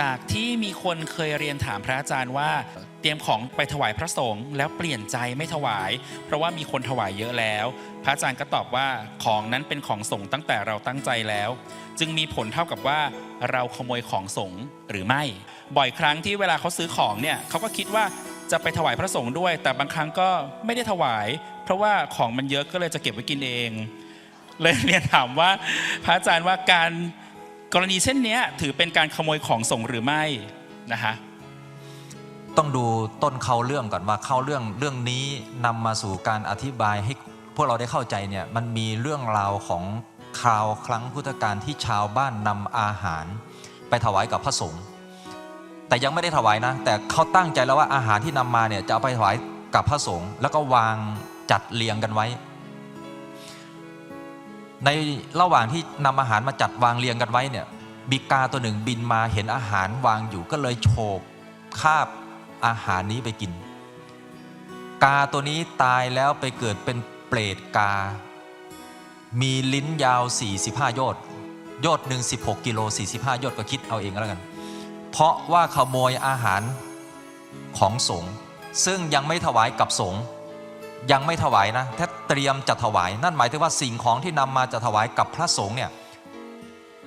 จากที่มีคนเคยเรียนถามพระอาจารย์ว่า เตรียมของไปถวายพระสงฆ์แล้วเปลี่ยนใจไม่ถวาย เพราะว่ามีคนถวายเยอะแล้ว พระอาจารย์ก็ตอบว่าของนั้นเป็นของสงฆ์ตั้งแต่เราตั้งใจแล้ว จึงมีผลเท่ากับว่าเราขโมยของสงฆ์หรือไม่ บ่อยครั้งที่เวลาเขาซื้อของเนี่ยเขาก็คิดว่าจะไปถวายพระสงฆ์ด้วย แต่บางครั้งก็ไม่ได้ถวาย เพราะว่าของมันเยอะก็เลยจะเก็บไว้กินเองเลยเรียนถามว่าพระอาจารย์ว่าการ กรณีเช่นนี้ถือเป็นการขโมยของสงหรือไม่นะคะต้องดูต้นเข้าเรื่องก่อนว่าเข้าเรื่องเรื่องนี้นำมาสู่การอธิบายให้พวกเราได้เข้าใจเนี่ยมันมีเรื่องราวของคราวครั้งพุทธกาลที่ชาวบ้านนำอาหาร ไปถวายกับพระสงฆ์แต่ยังไม่ได้ถวายนะ แต่เขาตั้งใจแล้วว่าอาหารที่นำมาเนี่ยจะเอาไปถวายกับพระสงฆ์แล้วก็วางจัดเรียงกันไว้ ในระหว่างที่นำอาหารมาจัดวางเรียงกันไว้เนี่ยบิกาตัวหนึ่งบินมาเห็นอาหารวางอยู่ก็เลยโฉบคาบอาหารนี้ไปกิน กาตัวนี้ตายแล้วไปเกิดเป็นเปรตกา มีลิ้นยาว 45 โยชน์โยชน์หนึ่ง16 กิโล 45 โยชน์ก็คิดเอาเองแล้วกัน เพราะว่าขโมยอาหารของสงฆ์ซึ่งยังไม่ถวายกับสงฆ์ ยังไม่ถวายนะแค่เตรียมจะถวาย นั่นหมายถึงว่าสิ่งของที่นำมาจะถวายกับพระสงฆ์เนี่ย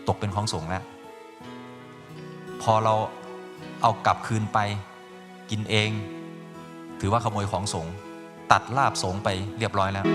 ตกเป็นของสงฆ์แล้ว พอเราเอากลับคืนไปกินเอง ถือว่าขโมยของสงฆ์ตัดลาบสงฆ์ไปเรียบร้อยแล้ว